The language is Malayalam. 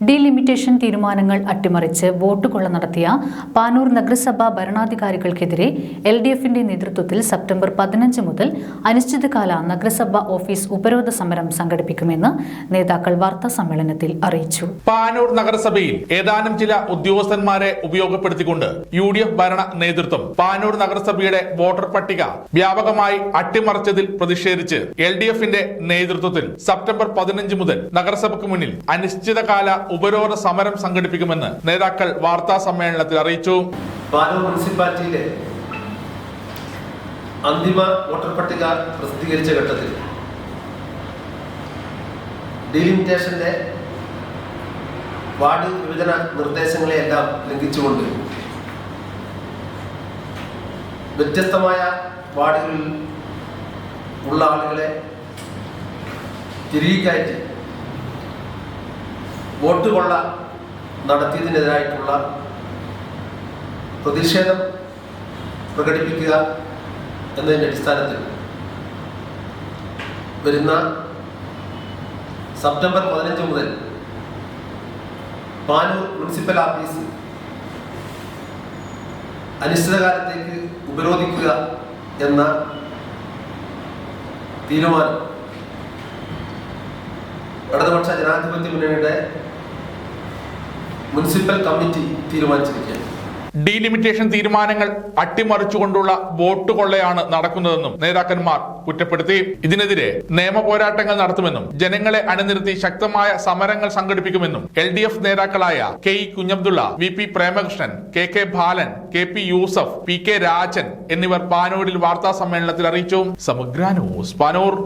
ഡീലിമിറ്റേഷൻ തീരുമാനങ്ങൾ അട്ടിമറിച്ച് വോട്ട് കൊള്ള നടത്തിയ പാനൂർ നഗരസഭാ ഭരണാധികാരികൾക്കെതിരെ എൽ ഡി എഫിന്റെ നേതൃത്വത്തിൽ സെപ്റ്റംബർ പതിനഞ്ച് മുതൽ അനിശ്ചിതകാല നഗരസഭ ഓഫീസ് ഉപരോധ സമരം സംഘടിപ്പിക്കുമെന്ന് നേതാക്കൾ വാർത്താ സമ്മേളനത്തിൽ അറിയിച്ചു. പാനൂർ നഗരസഭയിൽ ഏതാനും ചില ഉദ്യോഗസ്ഥന്മാരെ ഉപയോഗപ്പെടുത്തിക്കൊണ്ട് യു ഡി എഫ് ഭരണ നേതൃത്വം പാനൂർ നഗരസഭയുടെ വോട്ടർ പട്ടിക വ്യാപകമായി അട്ടിമറിച്ചതിൽ പ്രതിഷേധിച്ച് എൽ ഡി എഫിന്റെ നേതൃത്വത്തിൽ സെപ്റ്റംബർ പതിനഞ്ച് മുതൽ നഗരസഭയ്ക്ക് മുന്നിൽ അനിശ്ചിതകാല ഉപരോധ സമരം സംഘടിപ്പിക്കുമെന്ന് നേതാക്കൾ വാർത്താ സമ്മേളനത്തിൽ അറിയിച്ചു. മുനിസിപ്പാലിറ്റിയിലെ അന്തിമ വോട്ടർ പട്ടിക പ്രസിദ്ധീകരിച്ച ഘട്ടത്തിൽ ഡിലിമിറ്റേഷന്റെ വാർഡ് വിഭജന നിർദ്ദേശങ്ങളെയെല്ലാം ലംഘിച്ചുകൊണ്ട് വ്യത്യസ്തമായ വാർഡുകളിൽ ഉള്ള ആളുകളെ തിരികെ കയറ്റി വോട്ട് കൊള്ള നടത്തിയതിനെതിരായിട്ടുള്ള പ്രതിഷേധം പ്രകടിപ്പിക്കുക എന്നതിന്റെ അടിസ്ഥാനത്തിൽ വരുന്ന സെപ്റ്റംബർ പതിനഞ്ച് മുതൽ പാനൂർ മുനിസിപ്പൽ ഓഫീസ് അനിശ്ചിതകാലത്തേക്ക് ഉപരോധിക്കുക എന്ന തീരുമാനം ഇടതുപക്ഷ ജനാധിപത്യ മുന്നണിയുടെ മുനിസിപ്പൽ കമ്മിറ്റി തീരുമാനിച്ചിരിക്കുകയാണ്. ഡീലിമിറ്റേഷൻ തീരുമാനങ്ങൾ അട്ടിമറിച്ചുകൊണ്ടുള്ള വോട്ട് കൊള്ളയാണ് നടക്കുന്നതെന്നും നേതാക്കന്മാർ കുറ്റപ്പെടുത്തി. ഇതിനെതിരെ നിയമ പോരാട്ടങ്ങൾ നടത്തുമെന്നും ജനങ്ങളെ അണിനിരത്തി ശക്തമായ സമരങ്ങൾ സംഘടിപ്പിക്കുമെന്നും എൽ ഡി എഫ് നേതാക്കളായ K E Kunhabdulla V P Premakrishnan K K Balan K P Yusuf P K Rajan എന്നിവർ പാനൂരിൽ വാർത്താ സമ്മേളനത്തിൽ അറിയിച്ചു. സമഗ്ര ന്യൂസ് പാനൂർ.